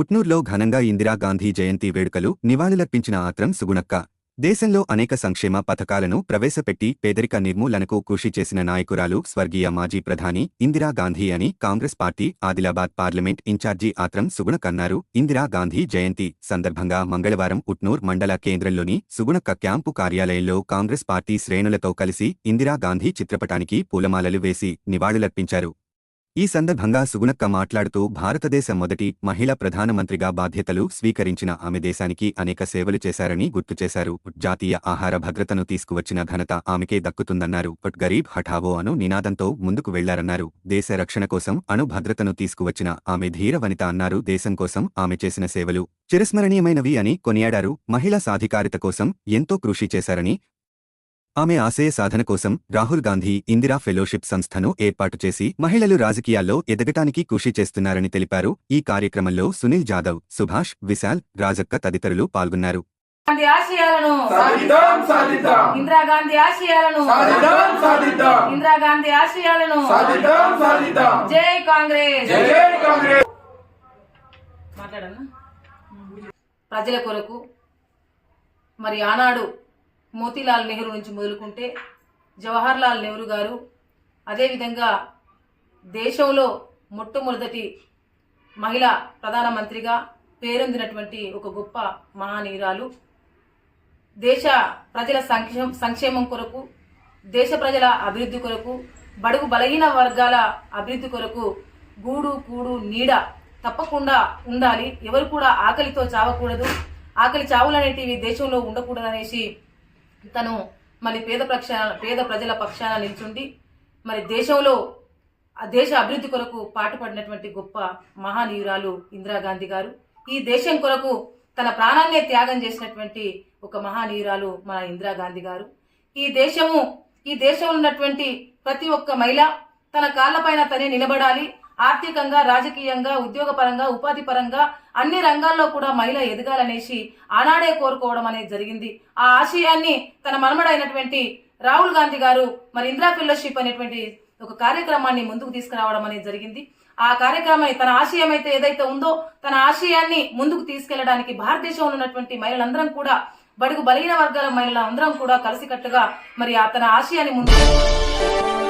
ఉట్నూర్లో ఘనంగా ఇందిరాగాంధీ జయంతి వేడుకలు నివాళులర్పించిన ఆత్రం సుగుణక్క. దేశంలో అనేక సంక్షేమ పథకాలను ప్రవేశపెట్టి పేదరిక నిర్మూలనకు కృషి చేసిన నాయకురాలు స్వర్గీయ మాజీ ప్రధాని ఇందిరాగాంధీ అని Congress party Adilabad parliament incharge Atram సుగుణకన్నారు Indira Gandhi జయంతి సందర్భంగా మంగళవారం ఉట్నూర్ మండల కేంద్రంలోని సుగుణక్క క్యాంపు కార్యాలయంలో కాంగ్రెస్ పార్టీ శ్రేణులతో కలిసి ఇందిరాగాంధీ చిత్రపటానికి పూలమాలలు వేసి నివాళులర్పించారు. ఈ సందర్భంగా సుగుణక్క మాట్లాడుతూ భారతదేశ మొదటి మహిళా ప్రధానమంత్రిగా బాధ్యతలు స్వీకరించిన ఆమె దేశానికి అనేక సేవలు చేశారని గుర్తు చేశారు. జాతీయ ఆహార భద్రతను తీసుకువచ్చిన ఘనత ఆమెకే దక్కుతుందన్నారు. గరీబ్ హఠావో అను నినాదంతో ముందుకు వెళ్ళారన్నారు. దేశ రక్షణ కోసం అణు భద్రతను తీసుకువచ్చిన ఆమె ధీర వనిత అన్నారు. దేశం కోసం ఆమె చేసిన సేవలు చిరస్మరణీయమైనవి అని కొనియాడారు. మహిళా సాధికారిత కోసం ఎంతో కృషి చేశారని ఆమె ఆశయ సాధన కోసం రాహుల్ గాంధీ ఇందిరా ఫెలోషిప్ సంస్థను ఏర్పాటు చేసి మహిళలు రాజకీయాల్లో ఎదగటానికి కృషి చేస్తున్నారని తెలిపారు. ఈ కార్యక్రమంలో సునీల్ జాదవ్ సుభాష్ విశాల్ రాజక్క తదితరులు పాల్గొన్నారు. గాంధీ ఆశయాలను సాధిద్దాం సాధిద్దాం. ఇందిరాగాంధీ ఆశయాలను సాధిద్దాం సాధిద్దాం. ఇందిరాగాంధీ ఆశయాలను సాధిద్దాం సాధిద్దాం. జై కాంగ్రెస్. జై జై కాంగ్రెస్. మాట్లాడన్నా? ప్రజల కొరకు మరి ఆనాడు మోతీలాల్ నెహ్రూ నుంచి మొదలుకుంటే జవహర్ లాల్ నెహ్రూ గారు అదేవిధంగా దేశంలో మొట్టమొదటి మహిళా ప్రధానమంత్రిగా పేరొందినటువంటి ఒక గొప్ప మహానీరాలు దేశ ప్రజల సంక్షేమం సంక్షేమం కొరకు దేశ ప్రజల అభివృద్ధి కొరకు బడుగు బలహీన వర్గాల అభివృద్ధి కొరకు గూడు కూడు నీడ తప్పకుండా ఉండాలి. ఎవరు కూడా ఆకలితో చావకూడదు. ఆకలి చావులు అనేటివి దేశంలో ఉండకూడదు అనేసి తను మరి పేద పక్ష పేద ప్రజల పక్షాన నిల్చుండి మరి దేశంలో ఆ దేశ అభివృద్ధి కొరకు పాటుపడినటువంటి గొప్ప మహానీయురాలు ఇందిరాగాంధీ గారు. ఈ దేశం కొరకు తన ప్రాణాన్నే త్యాగం చేసినటువంటి ఒక మహానీయురాలు మన ఇందిరాగాంధీ గారు. ఈ దేశము ఈ దేశంలో ఉన్నటువంటి ప్రతి ఒక్క మహిళ తన కాళ్ళపైన తనే నిలబడాలి. ఆర్థికంగా రాజకీయంగా ఉద్యోగపరంగా ఉపాధి పరంగా అన్ని రంగాల్లో కూడా మహిళ ఎదగాలనేసి ఆనాడే కోరుకోవడం అనేది జరిగింది. ఆ ఆశయాన్ని తన మనమడైనటువంటి రాహుల్ గాంధీ గారు మరి ఇందిరా ఫెలోషిప్ అనేటువంటి ఒక కార్యక్రమాన్ని ముందుకు తీసుకురావడం అనేది జరిగింది. ఆ కార్యక్రమం తన ఆశయం అయితే ఏదైతే ఉందో తన ఆశయాన్ని ముందుకు తీసుకెళ్ళడానికి భారతదేశంలో ఉన్నటువంటి మహిళలందరం కూడా బడుగు బలహీన వర్గాల మహిళలందరం కూడా కలిసికట్టుగా మరి ఆ తన ఆశయాన్ని ముందుకు